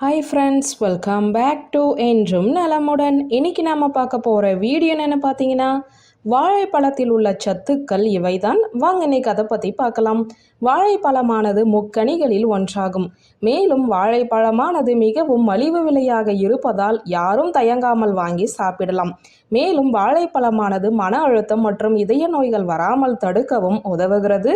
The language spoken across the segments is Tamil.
Hi friends welcome back to என்றும் நலமுடன் இன்னைக்கு நாம் பார்க்க போகிற வீடியோ என்னென்னு பார்த்தீங்கன்னா? வாழைப்பழத்தில் உள்ள சத்துக்கள் இவைதான். வாங்க இன்னைக்கு அதை பற்றி பார்க்கலாம். வாழைப்பழமானது முக்கனிகளில் ஒன்றாகும். மேலும் வாழைப்பழமானது மிகவும் மலிவு விலையாக இருப்பதால் யாரும் தயங்காமல் வாங்கி சாப்பிடலாம். மேலும் வாழைப்பழமானது மன அழுத்தம் மற்றும் இதய நோய்கள் வராமல் தடுக்கவும் உதவுகிறது.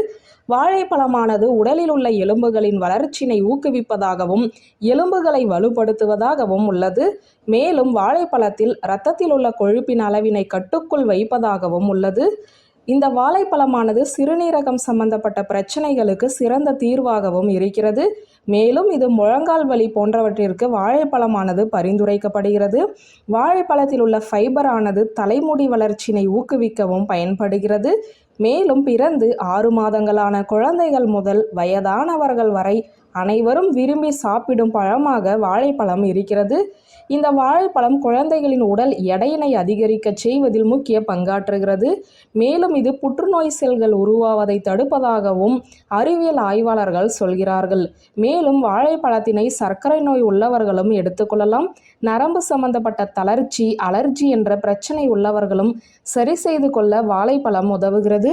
வாழைப்பழமானது உடலில் உள்ள எலும்புகளின் வளர்ச்சியினை ஊக்குவிப்பதாகவும் எலும்புகளை வலுப்படுத்துவதாகவும் உள்ளது. மேலும் வாழைப்பழத்தில் இரத்தத்தில் உள்ள கொழுப்பின் அளவினை கட்டுக்குள் வைப்பதாகவும் உள்ளது. இந்த வாழைப்பழமானது சிறுநீரகம் சம்பந்தப்பட்ட பிரச்சனைகளுக்கு சிறந்த தீர்வாகவும் இருக்கிறது. மேலும் இது முழங்கால் வலி போன்றவற்றிற்கு வாழைப்பழமானது பரிந்துரைக்கப்படுகிறது. வாழைப்பழத்தில் உள்ள ஃபைபரானது தலைமுடி வளர்ச்சியினை ஊக்குவிக்கவும் பயன்படுகிறது. மேலும் பிறந்து ஆறு மாதங்களான குழந்தைகள் முதல் வயதானவர்கள் வரை அனைவரும் விரும்பி சாப்பிடும் பழமாக வாழைப்பழம் இருக்கிறது. இந்த வாழைப்பழம் குழந்தைகளின் உடல் எடையினை அதிகரிக்க செய்வதில் முக்கிய பங்காற்றுகிறது. மேலும் இது புற்றுநோய் செல்கள் உருவாவதை தடுப்பதாகவும் அறிவியல் ஆய்வாளர்கள் சொல்கிறார்கள். மேலும் வாழைப்பழத்தினை சர்க்கரை நோய் உள்ளவர்களும் எடுத்துக்கொள்ளலாம் நரம்பு சம்பந்தப்பட்ட தளர்ச்சி அலர்ஜி என்ற பிரச்சனை உள்ளவர்களும் சரி செய்து கொள்ள வாழைப்பழம் உதவுகிறது.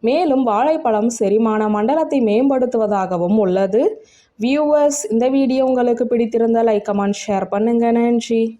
மேலும் வாழைப்பழம் செரிமான மண்டலத்தை மேம்படுத்துவதாகவும் உள்ளது. வியூவர்ஸ் இந்த வீடியோ உங்களுக்கு பிடித்திருந்தால் லைக் கமெண்ட் ஷேர் பண்ணுங்க. நன்றி.